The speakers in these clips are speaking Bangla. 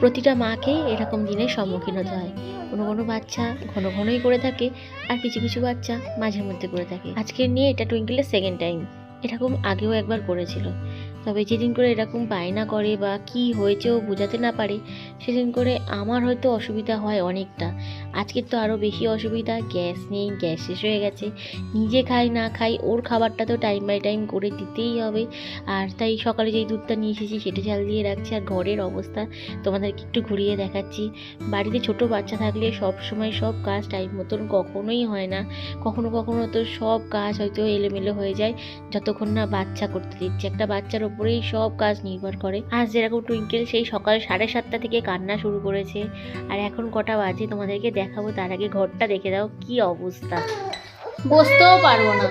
প্রতিটা মাকে এরকম দিনের সম্মুখীন হতে হয়। কোনো কোনো বাচ্চা ঘন ঘনই করে থাকে আর কিছু কিছু বাচ্চা মাঝে মধ্যে করে থাকে। আজকের নিয়ে এটা টুইঙ্কেলের সেকেন্ড টাইম এরকম আগেও একবার করেছিল। তবে যেদিন করে এরকম বায়না করে বা কি হয়েছে ও বোঝাতে না পারে, সেদিন করে আমার হয়তো অসুবিধা হয় অনেকটা। আজকের তো আরও বেশি অসুবিধা, গ্যাস নেই, গ্যাস শেষ হয়ে গেছে। নিজে খাই না খাই, ওর খাবারটা তো টাইম বাই টাইম করে দিতেই হবে। আর তাই সকালে যেই দুধটা নিয়ে এসেছি সেটা চাল দিয়ে রাখছি। আর ঘরের অবস্থা তোমাদেরকে একটু ঘুরিয়ে দেখাচ্ছি। বাড়িতে ছোট বাচ্চা থাকলে সব সময় সব কাজ টাইম মতন কখনোই হয় না। কখনো কখনো তো সব কাজ হয়তো এলোমেলো হয়ে যায়। যতক্ষণ না বাচ্চা করতে দিচ্ছে। একটা বাচ্চার ওপরেই সব কাজ নির্ভর করে। আজ যেরকম টুইঙ্কেল সেই সকাল সাড়ে সাতটা থেকে কান্না শুরু করেছে। আর এখন কটা বাজে তোমাদেরকে দেখাবো, তার আগে ঘরটা দেখে দাও, কি অবস্থা। বসতেও পারব না।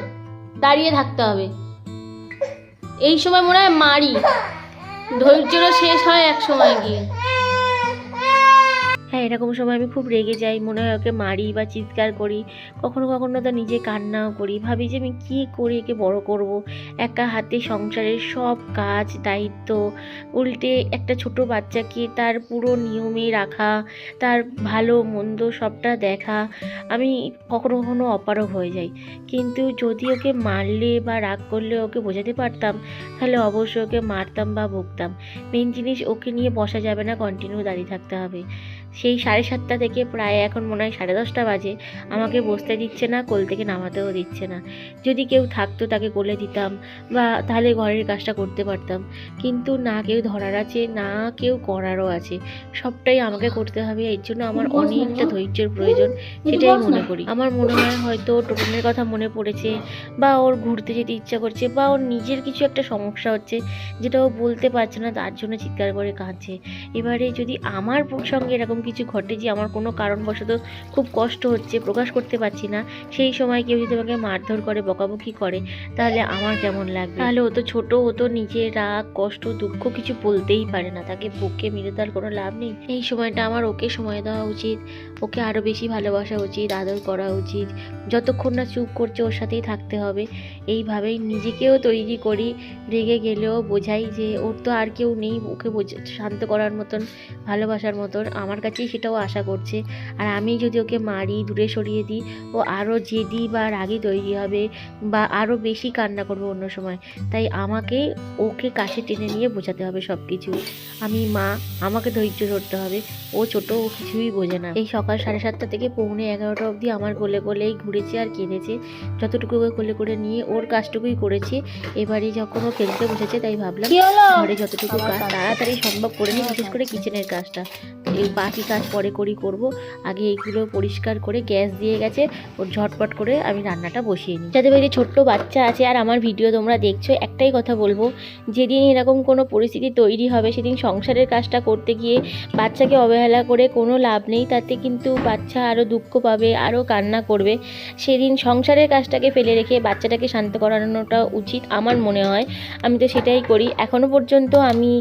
দাঁড়িয়ে থাকতে হবে। এই সময় মনে হয় মারি। ধৈর্যটা শেষ হয় এক সময় গিয়ে। হ্যাঁ এরকম সময় আমি খুব রেগে যাই, মনে হয় ওকে মারি বা চিৎকার করি, কখনো কখনো তো নিজে কান্নাও করি। ভাবি যে আমি কী করে, একে বড় করব? একা হাতে সংসারের সব কাজ, দায়িত্ব, উল্টে একটা ছোট বাচ্চাকে তার পুরো নিয়মে রাখা, তার ভালো মন্দ সবটা দেখা, আমি কখনো কখনো অপারগ হয়ে যাই। কিন্তু যদি ওকে মারলে বা রাগ করলে ওকে বোঝাতে পারতাম, তাহলে অবশ্যই ওকে মারতাম বা বকতাম মেন জিনিস ওকে নিয়ে বসা যাবে না কন্টিনিউ দাঁড়িয়ে থাকতে হবে। সেই সাড়ে সাতটা থেকে প্রায় এখন মনে হয় সাড়ে দশটা বাজে। আমাকে বসতে দিচ্ছে না কোল থেকে নামাতেও দিচ্ছে না। যদি কেউ থাকতো তাকে কোলে দিতাম বা তাহলে ঘরের কাজটা করতে পারতাম। কিন্তু না কেউ ধরার আছে না কেউ করারও আছে। সবটাই আমাকে করতে হবে এর জন্য আমার অনেকটা ধৈর্যের প্রয়োজন সেটাই মনে করি। আমার মনে হয় হয়তো টোটনের কথা মনে পড়েছে বা ওর ঘুরতে যেতে ইচ্ছা করছে বা ওর নিজের কিছু একটা সমস্যা হচ্ছে যেটা ও বলতে পারছে না তার জন্য চিৎকার করে কাঁদছে। এবারে যদি আমার সঙ্গে এরকম কিছু ঘটে যে আমার কোনো কারণবশত খুব কষ্ট হচ্ছে, প্রকাশ করতে পারছি না। সেই সময় কেউ যদি আমাকে মারধর করে, বকাবকি করে, তাহলে আমার কেমন লাগবে? তাহলে ও তো ছোট, ও তো নিজের রাগ, কষ্ট, দুঃখ কিছু বলতেই পারে না। তাকে বুকে মেরে তার কোনো লাভ নেই। এই সময়টা আমার ওকে সময় দেওয়া উচিত। ওকে আরও বেশি ভালোবাসা উচিত, আদর করা উচিত। যতক্ষণ না চুপ করছে, ওর সাথেই থাকতে হবে। এইভাবেই নিজেকেও তৈরি করি। রেগে গেলেও বোঝাই যে ওর তো আর কেউ নেই, ওকে শান্ত করার মতন, ভালোবাসার মতন। আমার কাছেই সেটাও আশা করছে। আর আমি যদি ওকে মারি দূরে সরিয়ে দিই ও আরও জেদি বা রাগি তৈরি হবে বা আরও বেশি কান্না করবে অন্য সময় তাই আমাকে ওকে কাছে টেনে নিয়ে বোঝাতে হবে সব কিছু আমি মা আমাকে ধৈর্য ধরতে হবে। ও ছোট ও কিছুই বোঝে না। এই সকাল সাড়ে সাতটা থেকে পৌনে এগারোটা অবধি আমার কোলে কোলেই ঘুরেছে আর কেঁদেছে। যতটুকু ওকে কোলে করে নিয়ে ওর কাজটুকুই করেছি। এবারে যখন ও খেলতে বসেছে তাই ভাবলাম ঘরে যতটুকু কাজ তাড়াতাড়ি সম্ভব করে নিই বিশেষ করে কিচেনের কাজটা। এই বাকি কাজ পরে করি করব? আগে এইগুলো পরিষ্কার করে গ্যাস দিয়ে গেছে, ওর ঝটপট করে আমি রান্নাটা বসিয়ে নিই। যাদের বাড়িতে ছোট্ট বাচ্চা আছে আর আমার ভিডিও তোমরা দেখছ, একটাই কথা বলব, যেদিন এরকম কোনো পরিস্থিতি তৈরি হবে, সেদিন সংসারের কাজটা করতে গিয়ে বাচ্চাকে অবহেলা করে কোনো লাভ নেই, তাতে কিন্তু বাচ্চা আরও দুঃখ পাবে আরও কান্না করবে। সেদিন সংসারের কাজটাকে ফেলে রেখে বাচ্চাটাকে শান্ত করানোটা উচিত আমার মনে হয়। আমি তো সেটাই করি। এখনও পর্যন্ত আমি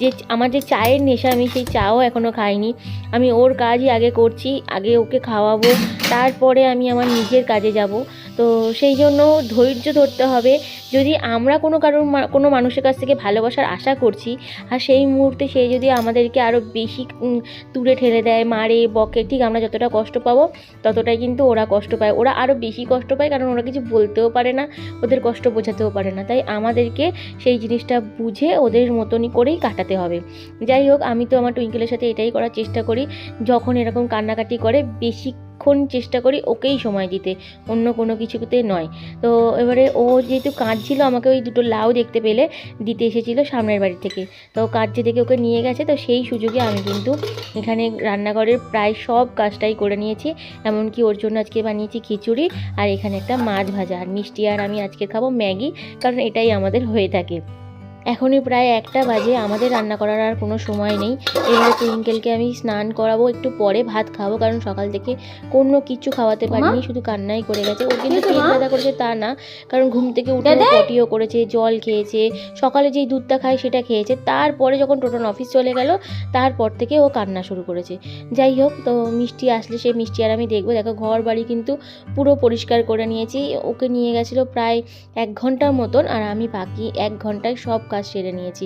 যে, আমার যে চায়ের নেশা, আমি সেই চাও এখনও খাইনি। আমি ওর কাজই আগে করছি আগে ওকে খাওয়াবো তারপরে আমি আমার নিজের কাজে যাব। তো সেই জন্য ধৈর্য ধরতে হবে। যদি আমরা কোনো কারোর কোনো মানুষের কাছ থেকে ভালোবাসার আশা করছি, আর সেই মুহূর্তে সে যদি আমাদেরকে আরও বেশি দূরে ঠেলে দেয়, মারে, বকে, ঠিক আমরা যতটা কষ্ট পাবো, ততটাই কিন্তু ওরা কষ্ট পায়। ওরা আরও বেশি কষ্ট পায়, কারণ ওরা কিছু বলতেও পারে না, ওদের কষ্ট বোঝাতেও পারে না। তাই আমাদেরকে সেই জিনিসটা বুঝে ওদের মতনই করেই কাটাতে হবে। যাই হোক, আমি তো আমার টুইঙ্কেলের সাথে এটাই করার চেষ্টা করি। যখন এরকম কান্নাকাটি করে বেশিক্ষণ চেষ্টা করি ওকেই সময় দিতে, অন্য কোনো কিছুতে নয়। তো এবারে ও যেহেতু কাঁদছিল, আমাকে ওই দুটো লাউ দেখতে পেলে দিতে এসেছিল সামনের বাড়ি থেকে। তো কাঁদছে দেখে ওকে নিয়ে গেছে, তো সেই সুযোগে আমি কিন্তু এখানে রান্নাঘরের প্রায় সব কাজটাই করে নিয়েছি। এমনকি ওর জন্য আজকে বানিয়েছি খিচুড়ি আর এখানে একটা মাছ ভাজা। আর মিষ্টি আর আমি আজকে খাব ম্যাগি, কারণ এটাই আমাদের হয়ে থাকে। এখনই প্রায় একটা বাজে আমাদের রান্না করার আর কোনো সময় নেই। এবারে টুইঙ্কেলকে আমি স্নান করাবো একটু পরে ভাত খাব কারণ সকাল থেকে কোনো কিছু খাওয়াতে পারিনি শুধু কান্নাই করে গেছে। ও কিন্তু পেট ব্যথা করেছে তা না কারণ ঘুম থেকে উঠে পটিও করেছে জল খেয়েছে সকালে যেই দুধটা খায় সেটা খেয়েছে তারপরে যখন টোটন অফিস চলে গেল তারপর থেকে ও কান্না শুরু করেছে। যাই হোক তো মিষ্টি আসলে সেই মিষ্টি আর আমি দেখব। দেখো ঘর বাড়ি কিন্তু পুরো পরিষ্কার করে নিয়েছি। ওকে নিয়ে গেছিল প্রায় এক ঘণ্টার মতন আর আমি বাকি এক ঘন্টায় সব কাজ সেরে নিয়েছি।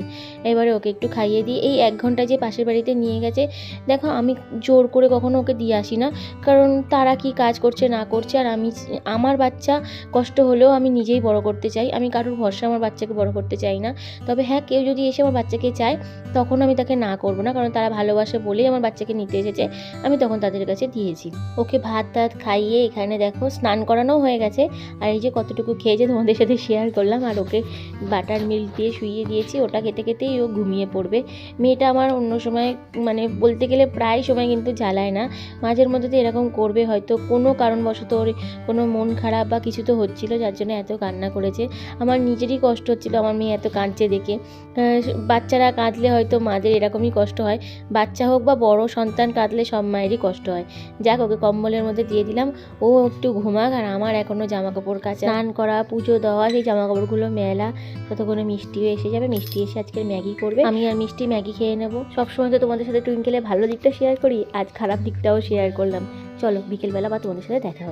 এবারে ওকে একটু খাইয়ে দিই। এই এক ঘণ্টা যে পাশের বাড়িতে নিয়ে গেছে, দেখো আমি জোর করে কখনো ওকে দিয়ে আসি না। কারণ তারা কি কাজ করছে, না করছে, আর আমি আমার বাচ্চা কষ্ট হলেও আমি নিজেই বড় করতে চাই। আমি কারোর ভরসা আমার বাচ্চাকে বড় করতে চাই না। তবে হ্যাঁ কেউ যদি এসে আমার বাচ্চাকে চায়, তখন আমি তাকে না করব না। কারণ তারা ভালোবাসে বলেই আমার বাচ্চাকে নিতে এসেছে। আমি তখন তাদের কাছে দিয়েছি। ওকে ভাত টাত খাইয়ে এখানে দেখো স্নান করানো হয়ে গেছে। আর এই যে কতটুকু খেয়েছে তোমাদের সাথে শেয়ার করলাম, আর ওকে বাটার মিল্ক দিয়ে শুইয়ে দিয়েছি, ওটা খেতে খেতেই ও ঘুমিয়ে পড়বে। মেয়েটা আমার অন্য সময় মানে বলতে গেলে প্রায় সময় কিন্তু জ্বালায় না। মাঝের মধ্যে তো এরকম করবে হয়তো, কোনো কারণবশত ওর কোনো মন খারাপ বা কিছু তো হচ্ছিল, যার জন্য এত কান্না করেছে। আমার নিজেরই কষ্ট হচ্ছিল, আমার মেয়ে এত কাঁদছে দেখে। বাচ্চারা কাঁদলে হয়তো মাদের এরকমই কষ্ট হয়। বাচ্চা হোক বা বড়, সন্তান কাঁদলে সব মায়েরই কষ্ট হয়। যাক, ওকে কম্বলের মধ্যে দিয়ে দিলাম। ও একটু ঘুমাক, আর আমার এখনও জামা কাপড় কাচা। স্নান করা, পুজো দেওয়া, সেই জামা কাপড়গুলো মেলা। ততক্ষণে মিষ্টিও এসে যাবে মিষ্টি এসে আজকে ম্যাগি করবে। আমি আর মিষ্টি ম্যাগি খেয়ে নেব। সবসময় তো তোমাদের সাথে টুইঙ্কেলের ভালো দিকটা শেয়ার করি আজ খারাপ দিকটাও শেয়ার করলাম। চলো বিকেলবেলা বা তোমাদের সাথে দেখা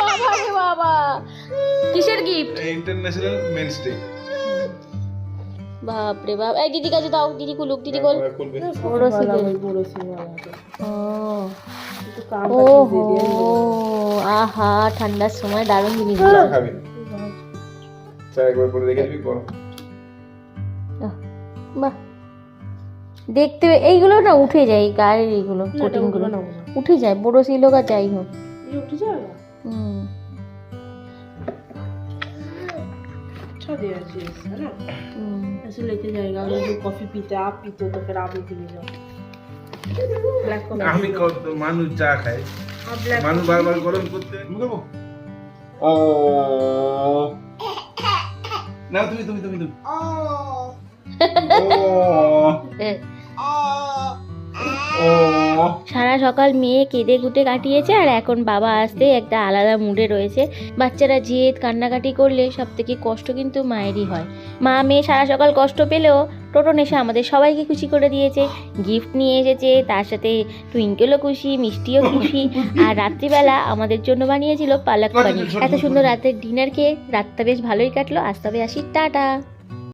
বাবা রে বাবা। কিসের গিফট ইন্টারন্যাশনাল মেন্স ডে বাপ রে বাপ। এই দিদি কাছে দাও দিদি কুলুক দিদি কল ওরসি ও। ওহো আহা ঠান্ডার সময় দারুণ জিনিস চা দিয়েছে। খাবি চা একবার করে দেখে দিবি করো বাহ দেখতে এইগুলো না উঠে যায় গায়ের এইগুলো কোটিংগুলো উঠে যায় বড় ছিল আর যাই হোক হুম अच्छा दिया जी है ना হুম। ऐसे लेके जाएगा अगर जो कॉफी पीते आप पीते हो तो फिर आप भी ले जाओ ब्लैक আমি কত মানুষ চা খাই। মানুষ বারবার গরম করতে। ও। না তুমি তুমি তুমি তুমি। সারা সকাল মেয়ে কেঁদে কুটে কাটিয়েছে আর এখন বাবা আসতে একটা আলাদা মুডে রয়েছে। বাচ্চারা জেদ কান্নাকাটি করলে সব থেকে কষ্ট কিন্তু মায়েরই হয়। মা মেয়ে সারা সকাল কষ্ট পেলেও টোটন এসে আমাদের সবাইকে খুশি করে দিয়েছে গিফট নিয়ে এসেছে তার সাথে টুইঙ্কেলও খুশি মিষ্টিও খুশি আর রাত্রিবেলা আমাদের জন্য বানিয়েছিল পালক পানি এত সুন্দর রাতের ডিনার খেয়ে রাতটা বেশ ভালোই কাটলো। আজ তবে আসি টাটা।